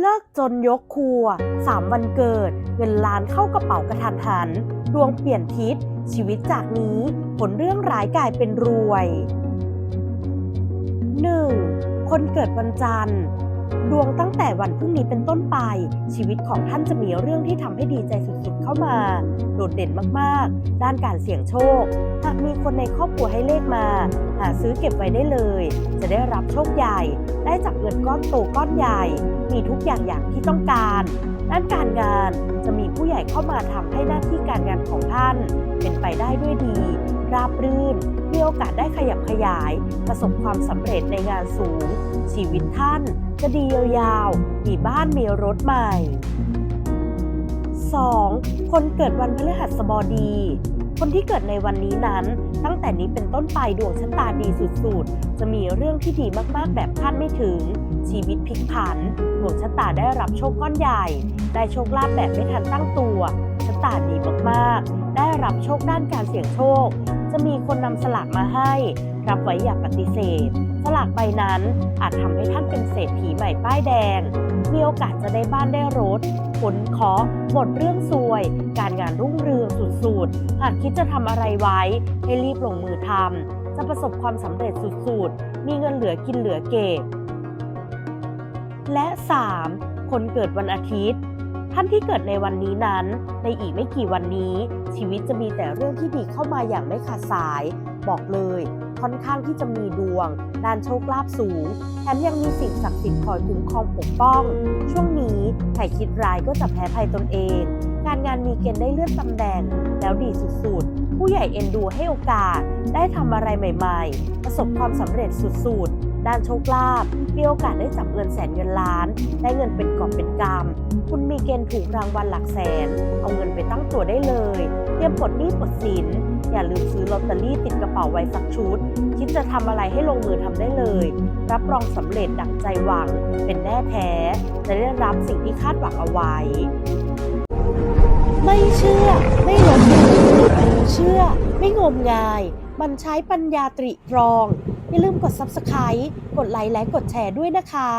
เลิกจนยกครัว3วันเกิด เงินล้านเข้ากระเป๋ากระทันหัน ดวงเปลี่ยนทิศ ชีวิตจากนี้ผลเรื่องร้ายกลายเป็นรวย 1. คนเกิดวันจันทร์ ดวงตั้งแต่วันพรุ่งนี้เป็นต้นไป ชีวิตของท่านจะมีเรื่องที่ทำให้ดีใจสุด เข้ามา โดดเด่นมากๆ ด้านการเสี่ยงโชค หากมีคนในครอบครัวให้เลขมา หาซื้อเก็บไว้ได้เลย จะได้รับโชคใหญ่ ได้จับเงินก้อนโตก้อนใหญ่ มีทุกอย่างอย่างที่ต้องการ ด้านการงานจะมีผู้ใหญ่เข้ามาทำให้หน้าที่การงานของท่าน เป็นไปได้ด้วยดี ราบรื่น มีโอกาสได้ขยับขยาย ประสบความสำเร็จในงานสูง ชีวิตท่านจะดียาวๆมีบ้านมีรถใหม่ 2. คนเกิดวันพฤหัสบดี คนที่เกิดในวันนี้นั้น ตั้งแต่นี้เป็นต้นไปดวงชะตาดีสุดๆ จะมีเรื่องที่ดีมากๆ แบบคาดไม่ถึง ชีวิตพลิกผัน ดวงชะตาได้รับโชคก้อนใหญ่ ได้โชคลาภแบบไม่ทันตั้งตัว ชะตาดีมากๆ ได้รับโชคด้านการเสี่ยงโชค จะมีคนนำสลากมาให้ รับไว้อย่าปฏิเสธ สลากใบนั้นอาจทำให้ท่านเป็นเศรษฐีใหม่ป้ายแดง มีโอกาสจะได้บ้านได้รถผลเคราะห์หมดเรื่องซวย การงานรุ่งเรืองสุดๆ หากคิดจะทำอะไรไว้ ให้รีบลงมือทำจะประสบความสำเร็จสุดๆ มีเงินเหลือกินเหลือเก็บ และ 3. คนเกิดวันอาทิตย์ ท่านที่เกิดในวันนี้นั้น ในอีกไม่กี่วันนี้ ชีวิตจะมีแต่เรื่องที่ดีเข้ามาอย่างไม่ขาดสาย บอกเลย ค่อนข้างที่จะมีดวงด้านโชคลาภสูงแถมยังมีสิ่งศักดิ์สิทธิ์คอยคุ้มครองปกป้อง ช่วงนี้ใครคิดร้ายก็จะแพ้ภัยตนเอง การงานมีเกณฑ์ได้เลื่อนตำแหน่ง แล้วดีสุดๆ ผู้ใหญ่เอ็นดูให้โอกาส ได้ทำอะไรใหม่ ๆ ประสบความสำเร็จสุดๆ ด้านโชคลาภมีโอกาสได้จับเงินแสนเงินล้าน ได้เงินเป็นกอบเป็นกำคุณมีเกณฑ์ถูกรางวัลหลักแสน เอาเงินไปตั้งตัวได้เลย เตรียมปลดหนี้ปลดสิน อย่าลืมซื้อลอตเตอรี่ติดกระเป๋าไว้สักชุด คิดจะทำอะไรให้ลงมือทำได้เลย รับรองสำเร็จดังใจหวัง เป็นแน่แท้ จะได้รับสิ่งที่คาดหวังเอาไว้ ไม่เชื่อ ไม่ลบหลู่ไม่เชื่อ ไม่งมงาย มันใช้ปัญญาตริตรอง อย่าลืมกด subscribe กดไลค์และกดแชร์ด้วยนะคะ